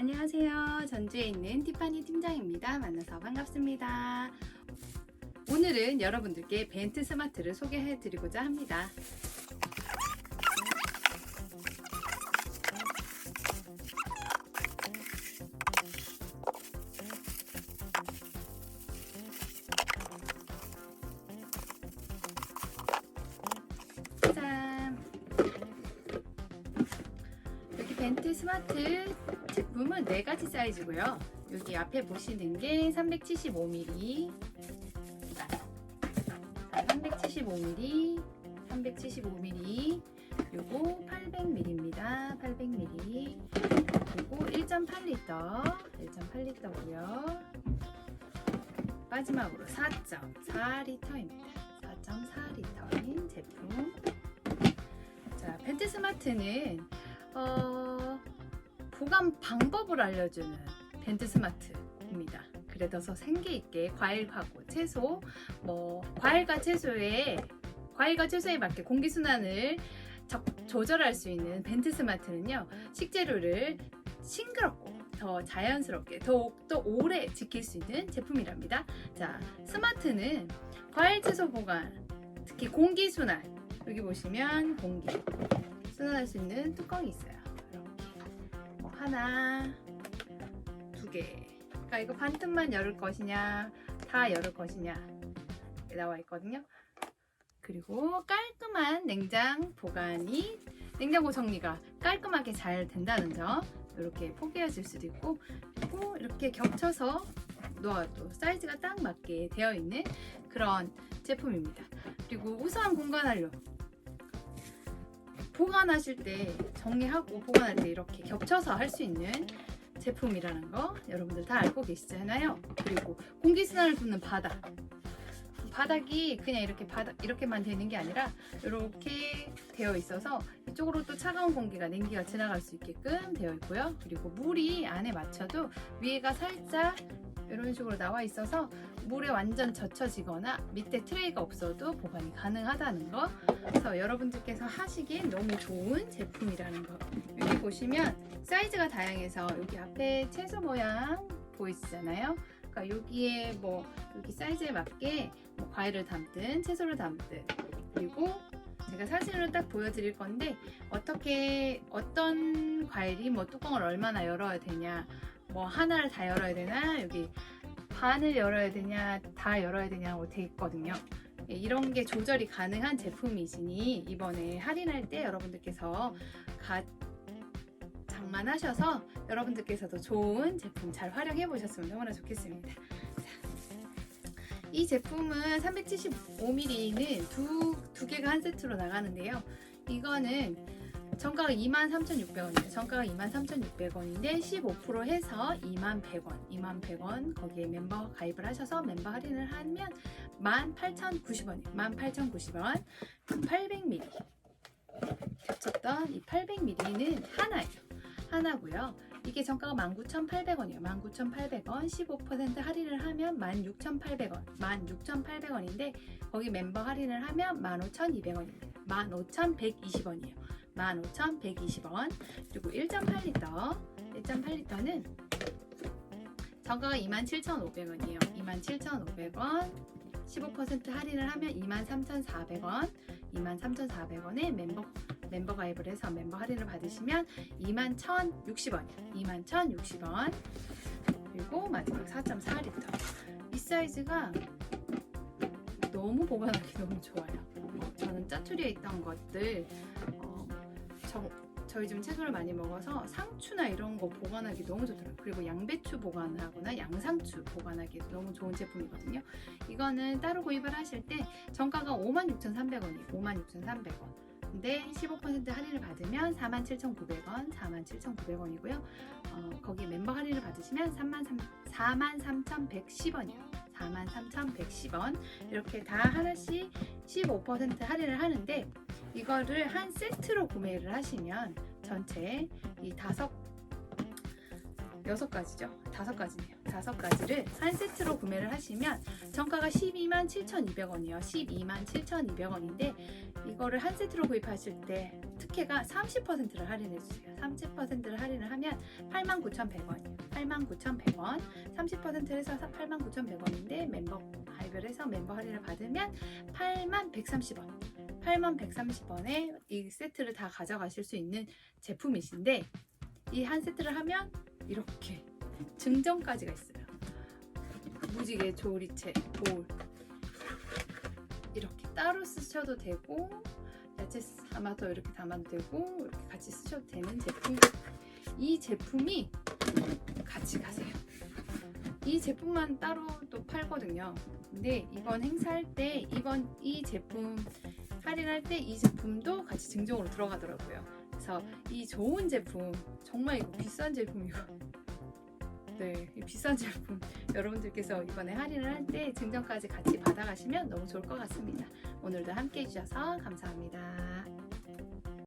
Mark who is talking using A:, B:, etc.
A: 안녕하세요. 전주에 있는 티파니 팀장입니다. 만나서 반갑습니다. 오늘은 여러분들께 벤트 스마트를 소개해 드리고자 합니다. 짠! 여기 벤트 스마트 제품은 네 가지 사이즈고요. 여기 앞에 보시는 게 375mm, 375mm, 375mm, 요거 800ml입니다. 800ml. 그리고 1.8L, 1.8L고요. 마지막으로 4.4L입니다. 4.4L인 제품. 자, 벤트 스마트는 어, 보관 방법을 알려주는 벤트 스마트입니다. 그래서 생기 있게 과일하고 채소, 뭐 과일과 채소에 과일과 채소에 맞게 공기 순환을 조절할 수 있는 벤트 스마트는요 식재료를 싱그럽고 더 자연스럽게 더욱더 오래 지킬 수 있는 제품이랍니다. 자, 스마트는 과일 채소 보관, 특히 공기 순환 여기 보시면 공기 순환할 수 있는 뚜껑이 있어요. 하나, 두 개. 그러니까 이거 반 틈만 열을 것이냐, 다 열을 것이냐 나와 있거든요. 그리고 깔끔한 냉장 보관이 냉장고 정리가 깔끔하게 잘 된다는 점 이렇게 포개어질 수도 있고 그리고 이렇게 겹쳐서 놓아도 사이즈가 딱 맞게 되어 있는 그런 제품입니다. 그리고 우수한 공간 활용 보관하실 때 정리하고 보관할 때 이렇게 겹쳐서 할 수 있는 제품이라는 거 여러분들 다 알고 계시잖아요. 그리고 공기순환을 돕는 바닥. 바닥이 그냥 이렇게 바닥 이렇게만 되는 게 아니라 이렇게 되어 있어서 이쪽으로 또 차가운 공기가 냉기가 지나갈 수 있게끔 되어 있고요. 그리고 물이 안에 맞춰도 위에가 살짝 이런 식으로 나와 있어서 물에 완전 젖혀지거나 밑에 트레이가 없어도 보관이 가능하다는 거. 그래서 여러분들께서 하시기엔 너무 좋은 제품이라는 거. 여기 보시면 사이즈가 다양해서 여기 앞에 채소 모양 보이시잖아요. 그러니까 여기에 뭐 여기 사이즈에 맞게 뭐 과일을 담든 채소를 담든 그리고 제가 사진으로 딱 보여드릴 건데 어떻게 어떤 과일이 뭐 뚜껑을 얼마나 열어야 되냐 뭐 하나를 다 열어야 되나 여기 반을 열어야 되냐 다 열어야 되냐고 돼 있거든요. 예, 이런 게 조절이 가능한 제품이시니 이번에 할인할 때 여러분들께서 가, 장만하셔서 여러분들께서도 좋은 제품 잘 활용해 보셨으면 너무나 좋겠습니다. 자, 이 제품은 375ml는 두, 두 개가 한 세트로 나가는데요. 이거는 정가가 23,600원이에요. 정가가 23,600원인데 15% 해서 21,100원, 21,100원 거기에 멤버 가입을 하셔서 멤버 할인을 하면 18,090원이에요. 18,090원 800ml 겹쳤던 이 800ml는 하나예요. 하나고요. 이게 정가가 19,800원이에요. 19,800원 15% 할인을 하면 16,800원 16,800원인데 거기 멤버 할인을 하면 15,200원입니다. 15,120원이에요. 15,120원 그리고 1.8리터 1.8리터는 정가가 27,500원이에요 27,500원 15% 할인을 하면 23,400원 23,400원에 멤버 멤버 가입을 해서 멤버 할인을 받으시면 21,060원이에요 21,060원 그리고 마지막 4.4리터 이 사이즈가 너무 보관하기 너무 좋아요 어, 저는 짜투리에 있던 것들 어, 저, 저희 집 채소를 많이 먹어서 상추나 이런 거 보관하기 너무 좋더라고요. 그리고 양배추 보관하거나 양상추 보관하기 너무 좋은 제품이거든요. 이거는 따로 구입을 하실 때 정가가 56,300원이에요. 56,300원. 근데 15% 할인을 받으면 47,900원, 47,900원이고요. 어, 거기 멤버 할인을 받으시면 43,110원이에요. 43,110원. 이렇게 다 하나씩 15% 할인을 하는데 이거를 한 세트로 구매를 하시면 전체 이 다섯 여섯 가지죠. 다섯 가지네요. 다섯 가지를 한 세트로 구매를 하시면 정가가 12만 7,200원이에요. 12만 7,200원인데 이거를 한 세트로 구입하실 때 특혜가 30%를 할인해 주세요. 30%를 할인을 하면 89,100원이에요. 89,100원. 30% 해서 89,100원인데 멤버 가입을 해서 멤버 할인을 받으면 8130원. 8130원에 이 세트를 다 가져가실 수 있는 제품이신데 이 한 세트를 하면 이렇게 증정까지가 있어요. 무지개 조리채 볼 이렇게 따로 쓰셔도 되고 야채 담아서 이렇게 담아도 되고 이렇게 같이 쓰셔도 되는 제품. 이 제품이 같이 가세요. 이 제품만 따로 또 팔거든요. 근데 이번 행사할 때 이번 이 제품 할인할 때 이 제품도 같이 증정으로 들어가더라고요. 그래서 이 좋은 제품 정말 이거 비싼 제품이고 네, 이 비싼 제품 여러분들께서 이번에 할인을 할 때 증정까지 같이 받아가시면 너무 좋을 것 같습니다. 오늘도 함께 해주셔서 감사합니다.